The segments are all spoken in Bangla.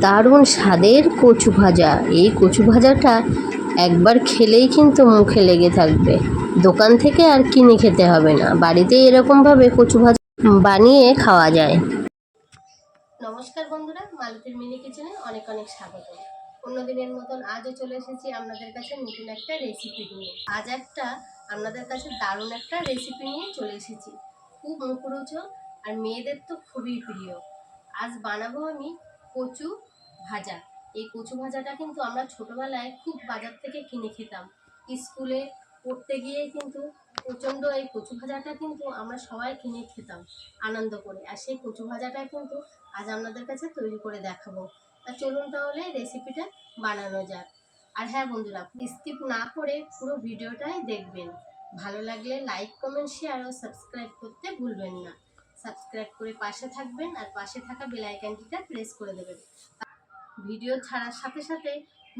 দারুণ স্বাদের কচু ভাজা। এই কচু ভাজাটা একবার খেলেই কিন্তু মুখে লেগে থাকবে। দোকান থেকে আর কিনে খেতে হবে না। বাড়িতেই এরকমভাবে কচু ভাজা বানিয়ে খাওয়া যায়। নমস্কার বন্ধুরা, মালতীর মিনি কিচেনে অনেক অনেক স্বাগত। অন্যদিনের মতন আজও চলে এসেছি আপনাদের কাছে নতুন একটা রেসিপি নিয়ে। আজ একটা আপনাদের কাছে দারুণ একটা রেসিপি নিয়ে চলে এসেছি। খুব মুখরোচক আর মেয়েদের তো খুবই প্রিয়। আজ বানাবো আমি কচু ভাজা। এই কচু ভাজাটা কিন্তু আমরা ছোটোবেলায় খুব বাজার থেকে কিনে খেতাম। স্কুলে পড়তে গিয়ে কিন্তু প্রচণ্ড এই কচু ভাজাটা কিন্তু আমরা সবাই কিনে খেতাম, আনন্দ করে। আর সেই কচু ভাজাটা কিন্তু আজ আপনাদের কাছে তৈরি করে দেখাবো। তা চলুন তাহলে রেসিপিটা বানানো যাক। আর হ্যাঁ বন্ধুরা স্কিপ না করে পুরো ভিডিওটাই দেখবেন। ভালো লাগলে লাইক কমেন্ট শেয়ার ও সাবস্ক্রাইব করতে ভুলবেন না। সাবস্ক্রাইব করে পাশে থাকবেন আর পাশে থাকা বেল আইকনটিটা প্রেস করে দেবেন। ভিডিও ছাড়ার সাথে সাথে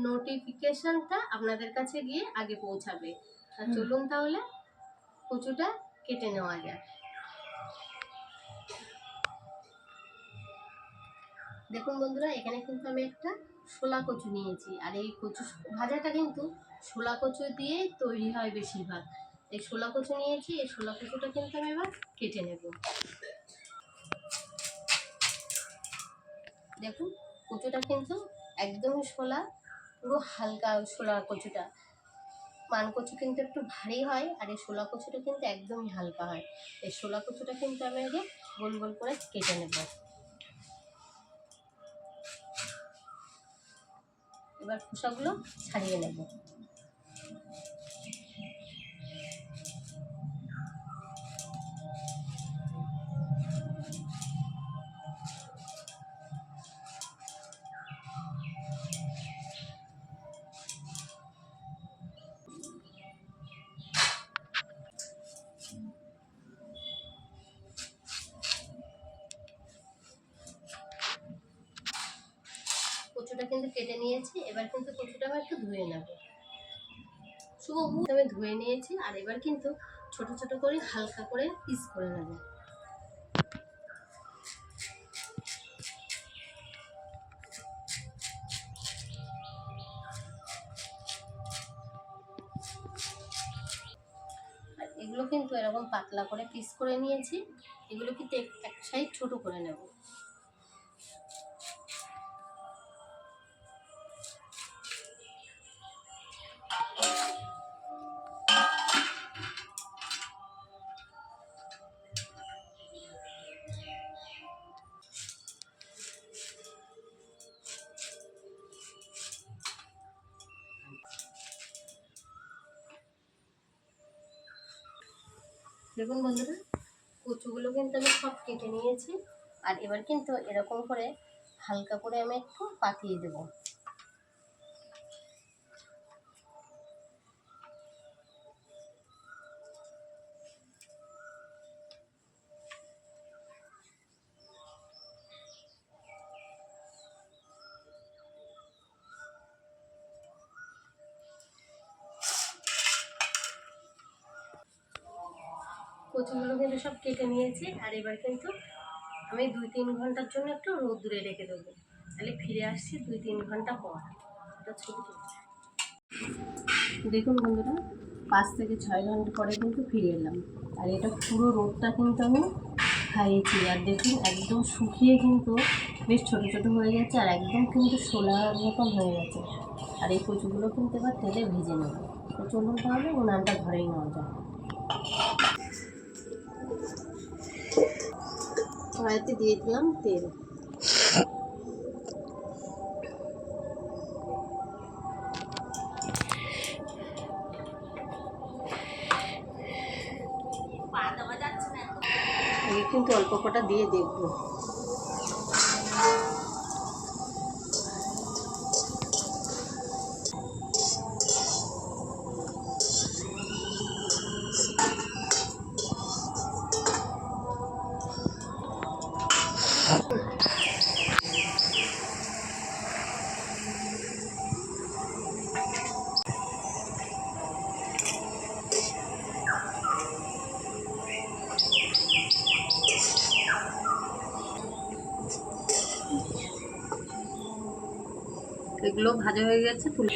নোটিফিকেশনটা আপনাদের কাছে গিয়ে আগে পৌঁছাবে। আর চলুন তাহলে কচুটা কেটে নেওয়া যাক। দেখুন বন্ধুরা এখানে কিন্তু আমি একটা শোলা কচু নিয়েছি। আর এই কচু ভাজাটা কিন্তু শোলা কচু দিয়েই তৈরি হয় বেশিরভাগ। এই শোলা কচু নিয়েছি, এই শোলা কচুটা কিন্তু আমি এবার কেটে নেব। দেখুন, কচুটা কিন্তু একদমই শোলা পুরো হালকা শোলা কচুটা। মান কচু কিন্তু একটু ভারী হয় আর এই শোলা কচুটা কিন্তু একদমই হালকা হয়। এই শোলা কচুটা কিন্তু আমি আগে গোল গোল করে কেটে নেব। এবার খোসাগুলো ছাড়িয়ে নেব। কচুটা কিন্তু কেটে নিয়েছি, এবার কিন্তু কচুটা আমি একটু ধুয়ে নেব। শুভ আমি ধুয়ে নিয়েছি, আর এবার কিন্তু ছোট ছোট করে হালকা করে পিস করে নেব। এগুলো কিন্তু এরকম পাতলা করে পিস করে নিয়েছি, এগুলো কিন্তু এক সাইড ছোট করে নেব। দেখুন বন্ধুরা, কচুগুলো কিন্তু আমি সব কেটে নিয়েছি। আর এবার কিন্তু এরকম করে হালকা করে আমি একটু পাতিয়ে দেব। কচুগুলো কিন্তু সব কেটে নিয়েছি, আর এবার কিন্তু আমি দুই তিন ঘণ্টার জন্য একটু রোদ্দুরে রেখে দেবো। তাহলে ফিরে আসছি দুই তিন ঘণ্টা পর। এটা দেখুন বন্ধুরা, পাঁচ থেকে ছয় ঘণ্টা পরে কিন্তু ফিরে এলাম। আর এটা পুরো রোদটা কিন্তু আমি খাইয়েছি আর দেখুন, একদম শুকিয়ে কিন্তু বেশ ছোটো ছোটো হয়ে গেছে, আর একদম কিন্তু শোলার মতন হয়ে গেছে। আর এই কচুগুলো কিন্তু এবার তেলে ভেজে নেব। তো চলুন তাহলে উনানটা ঘরেই নেওয়া যায় কড়াইতে দিয়ে দিলাম তেল। কিন্তু অল্প কটা দিয়ে দেখব। এগুলো ভাজা হয়ে গেছে, তুলে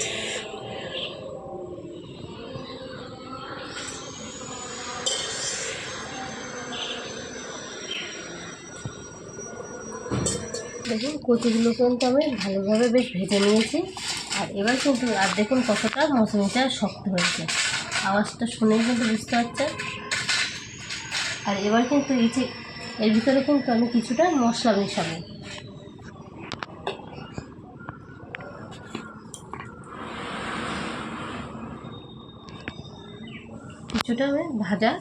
দেখুন, কচুগুলো কিন্তু আমি ভালোভাবে বেশ ভেজে নিয়েছি। আর এবার কিন্তু, আর দেখুন কতটা মশমিটা শক্ত হয়েছে। আওয়াজটা শুনেই কিন্তু বুঝতে পারছেন। আর এবার কিন্তু এই যে, এর ভিতরে কিন্তু আমি কিছুটা মশলা মেশাবো। আমি ভাজা।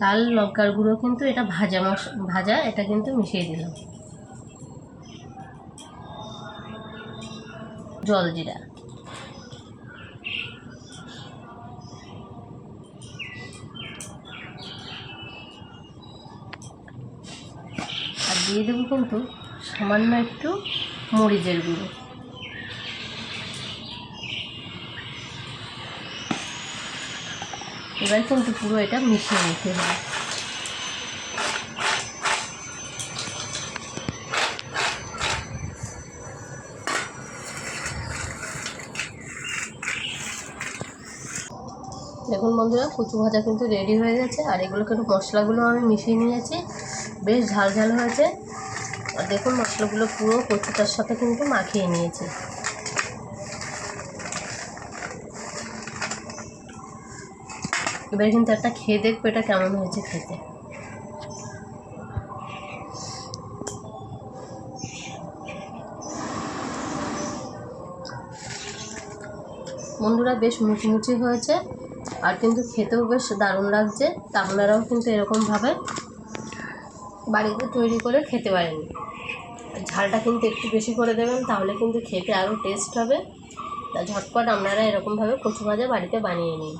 লাল লঙ্কার গুঁড়ো কিন্তু এটা ভাজা মশ, ভাজা, এটা কিন্তু মিশিয়ে দিলাম। জল জিরা। আর দিয়ে দেবো কিন্তু সামান্য একটু মরিচের গুঁড়ো। এবার কিন্তু পুরো এটা মিশিয়ে নিতে হবে। দেখুন বন্ধুরা, কচু ভাজা কিন্তু রেডি হয়ে গেছে, আর এগুলো কিন্তু মশলাগুলো আমি মিশিয়ে নিয়েছি। বেশ ঝাল ঝাল হয়েছে। আর দেখুন মশলাগুলো পুরো কচুটার সাথে কিন্তু মাখিয়ে নিয়েছি। এবার কিন্তু একটা খেয়ে দেখব এটা কেমন হয়েছে খেতে। বন্ধুরা বেশ মুচমুচি হয়েছে আর কিন্তু খেতেও বেশ দারুণ লাগছে তা আপনারাও কিন্তু এরকমভাবে বাড়িতে তৈরি করে খেতে পারেন। ঝালটা কিন্তু একটু বেশি করে দেবেন, তাহলে কিন্তু খেতে আরও টেস্ট হবে। তা ঝটপট আপনারা এরকমভাবে কচু ভাজা বাড়িতে বানিয়ে নিন।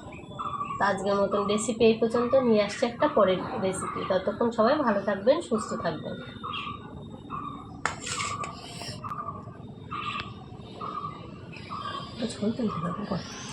তা আজকের মতন রেসিপি এই পর্যন্ত। নিয়ে আসছে একটা পরের রেসিপি ততক্ষণ সবাই ভালো থাকবেন, সুস্থ থাকবেন। হবে